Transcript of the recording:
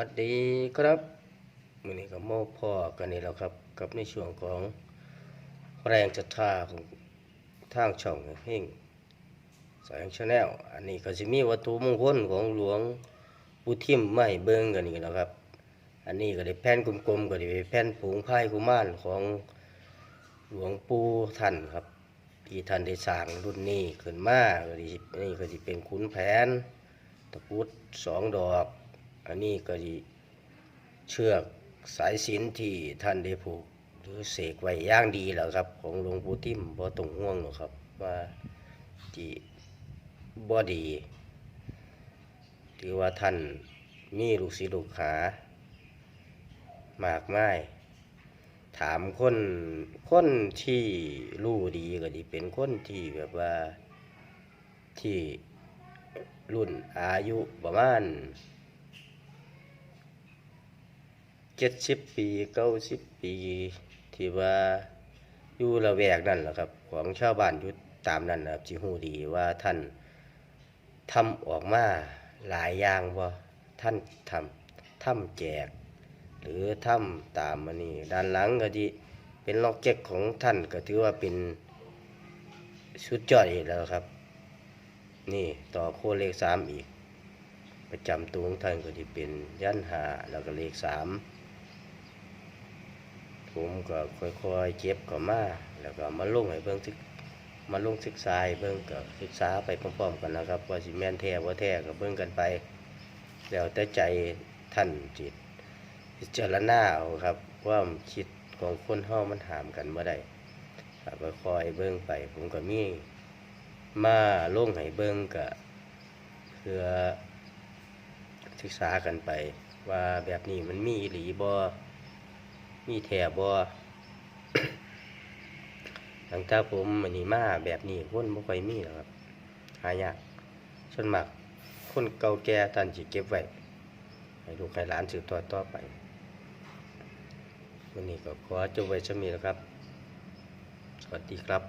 วัสดีครับวันนี้ก็มอพ่อกันนี่แล้วครับ กับในช่วงของแรงจัท่าของทางช่องเฮงแสงชาแนลอันนี้ก็จะมีวัตถุมงคลของหลวงปู่ทิมไม่เบิ้งกันนี่แล้วครับ อันนี้ก็ได้แผ่นกลมๆก็ได้แผ่นผงไพ่กุมารของหลวงปู่ท่านครับที่ท่านได้สร้างรุ่นนี้ขึ้นมาก็ดีนี่ก็จะเป็นขุนแผนตะกุดสองดอก อันนี้ก็ดีเชือกสายสินที่ท่านได้ผูกหรือเสกไว้ย่างดีแล้วครับ ของหลวงปู่ทิมบ่ต้องห่วงหรอกครับ ว่าที่บ่ดีถือว่าท่านมีลูกศิษย์ลูกหามากมายถามคนคนที่รู้ดีก็ดีเป็นคนที่แบบว่าที่รุ่นอายุประมาณ เจ็ดสิบปีเก้าสิบปี ที่ว่าอยู่ละแวกนั่นแหละครับ ของชาวบ้านอยู่ตามนั่นนะครับจิฮูดีว่าท่านทำออกมาหลายอย่างว่าท่านทำทำแจก หรือถ้ำตามมานี่ด้านหลังก็ที่เป็นล็อกเก็ตของท่านก็ถือว่าเป็นชุดยอดอีกแล้วครับ นี่ต่อโคเลขสามอีก ประจำตัวของท่านก็ที่เป็นยันหาแล้วก็เลขสาม ผมก็ค่อยๆเก็บก็มาแล้วก็มาลงให้เบิ่งศึกมาลงศึกษาเบิ่งก็ศึกษาไปพร้อมๆกันนะครับ ว่าสิแม่นแท้บ่แท้ก็เบิ่งกันไป แล้วแต่ใจท่านจิต พิจารณาเอาครับว่าคิดของคนเฮามันหามกันเมื่อใดครับก็คอยเบิ่งไป ผมก็มีมาลงให้เบิ่งกะเพื่อศึกษากันไป ว่าแบบนี้มันมีอีหลีบ่ มีแถบ่หลังจากผมมันนี้มาแบบนี้คนบ่ค่อยมีหรอกครับ หายากส่วนมากคนเก่าแก่ท่านสิเก็บไว้ให้ลูกให้หลานสืบทอดต่อไปวันนี้ก็ขอจบไว้ชมีแล้วครับ สวัสดีครับ